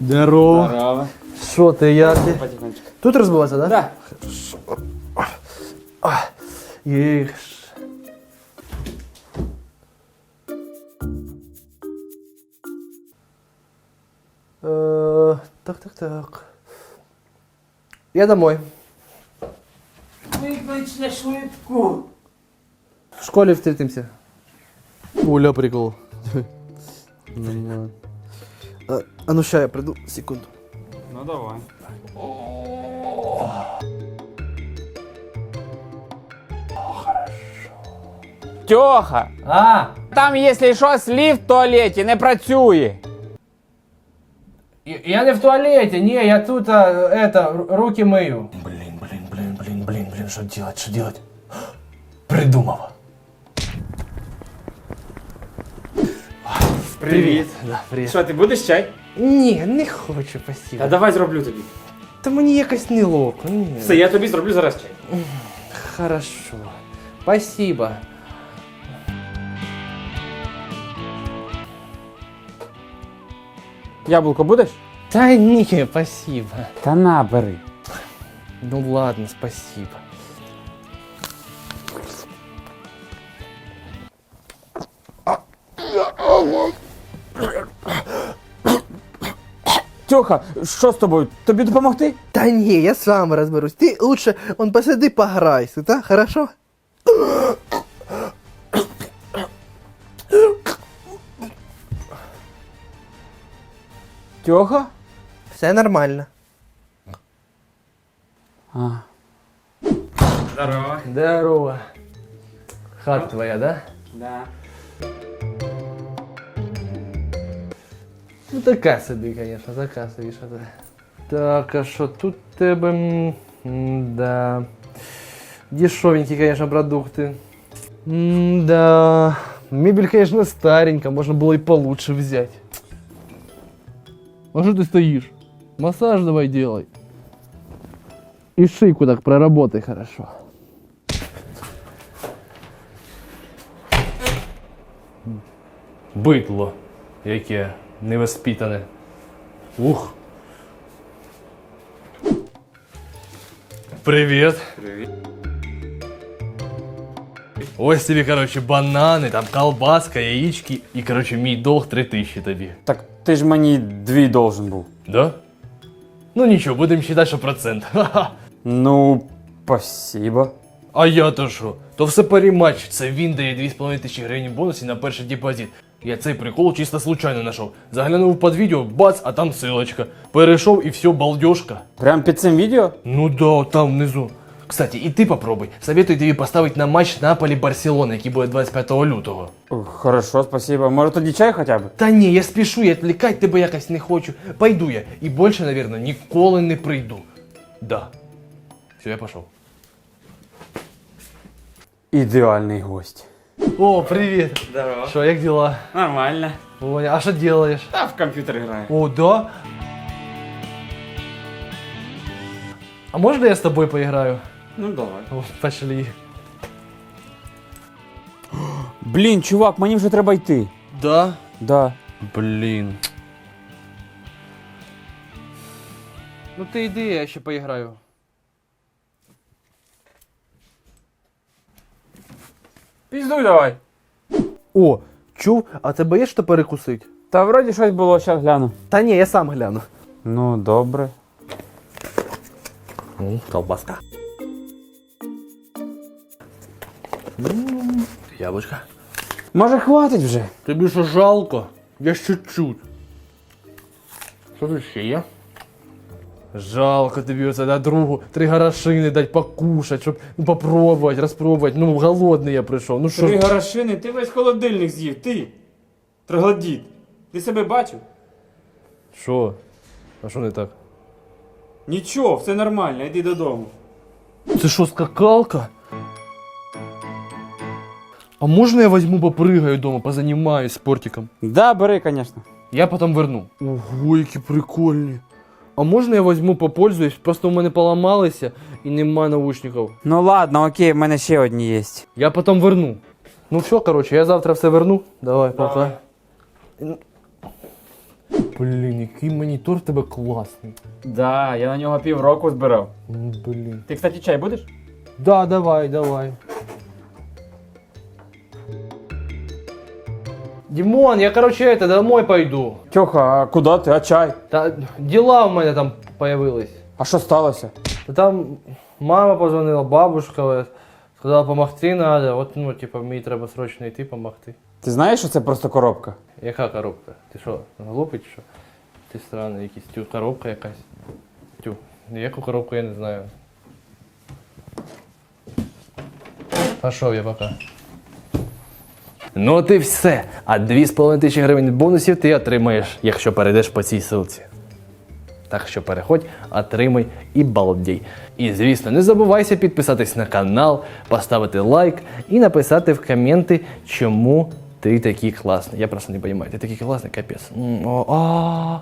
Здорово. Здорово. Що ти, як ти? Потихонечку. Тут розбиватися, да? Да. Їх. Е, Так, так, так. Я домой. Виклич на швидку. В школі встретимся. Оля, прикол. Нормально. А, а ну ща я приду, секунду. Ну давай. Тьоха, А! там, якщо що, слів в туалеті не працює. Я не в туалете, не, я тут, а, это, ру- руки мою. Блин, блин, блин, блин, блин, блин, что делать, что делать? Придумал. Привіт. Да, привіт. Що, ти будеш чай? Ні, не хочу, спасибо. Та давай зроблю тобі. Та мені якось неловко. Ні. Все, я тобі зроблю зараз чай. Хорошо. Спасибо. Яблуко будеш? Та ні, спасибо. Та на, бери. Ну ладно, спасибо. Тьоха, що з тобою? Тобі допомогти? Та ні, я сам розберусь. Ти лучше он посиди пограйся, так? Хорошо? Тьоха? Все нормально. А. Здорово. Здорово. Хата твоя, да? Да. Ну така собі, конечно, така собі, що ти. Так, а що тут в тебе? М, Да. Дешевенькі, конечно, продукти. М, Да. Мебель, конечно, старенька, можно было и получше взять. А что ты стоишь? Массаж давай делай. И шейку так проработай хорошо. Битло, яке Невоспитане. Ух. Привіт. Привіт. Ось тобі, короче, банани, там колбаска, яєчки і, короче, мій долг 3000 тобі. Так ти ж мені дві должен був. Да? Ну нічого, будемо вважати, що процент. Ха-ха. Ну, спасибо. А я то що? То все паріматч. Це він дає 2,5 тисячі гривень бонусів на перший депозит. Я цей прикол чисто случайно знайшов. Заглянув під відео, бац, а там ссылочка. Перейшов і все, балдежка. Прям під цим відео? Ну да, там внизу. Кстати, і ти попробуй. Советую тобі поставити на матч Наполі-Барселона, який буде 25 лютого. Хорошо, спасибо. Може тоді чай хоча б? Та ні, я спішу, я відвлікати тебе якось не хочу. Пойду я. І більше, навірно, ніколи не прийду. Да. Все, я пішов. Ідеальний гость. О, привет. Здорово. Что, як дела? Нормально. Оля, а что делаешь? Та в комп'ютер граю. О, да? А можно я с тобой поиграю? Ну давай. О, пошли. Блін, чувак, мені вже треба йти. Да? Да. Блін. Ну ты иди, я еще поиграю. Піздуй давай. О, чув, а тебе є що перекусить? Та вроді щось було, зараз гляну. Та ні, я сам гляну. Ну, добре. Колбаска. Яблочко. Може, хватить вже? Тобі що жалко? Я ж чуть-чуть. Що тут ще є? Жалко тобі оце на другу три горошини дать покушать, щоб ну, попробувати, розпробувати. Ну, голодний я прийшов. Ну що? Три ж- горошини, ти весь холодильник з'їв, ти. Троглодіт. Ти себе бачив? Що? А що не так? Нічого, все нормально, йди додому. Це що, скакалка? А можна я возьму попригаю дома, позанімаюсь спортиком? Да, бери, звісно. Я потім верну. Ого, які прикольні. А можна я возьму попользуюсь? Просто у мене поламалися і нема наушників. Ну ладно, окей, в мене ще одні є. Я потім верну. Ну все, короче, я завтра все верну. Давай, пока. Блін, який монітор в тебе класний. Да, я на нього півроку збирав. М, Блін. Ти, кстати, чай будеш? Да, давай, давай. Димон, я, короче, это, домой пойду. Тьоха, а куди ти? А чай? Та дела у мене там появились. А що сталося? Та там мама позвонила, бабушка сказала, помогти надо. От, ну, типа, мені треба срочно йти помогти. Ти знаєш, що це просто коробка? Яка коробка? Ти що, глупий чи що? Ти странний якийсь. Тю, коробка якась. Тю, яку коробку я не знаю. Пішов я пока. Ну от і все. А 2,5 тисячі гривень бонусів ти отримаєш, якщо перейдеш по цій ссылці. Так що переходь, отримай і балдій. І звісно, не забувайся підписатись на канал, поставити лайк і написати в коменти, чому ти такий класний. Я просто не розумію, ти такий класний, капець.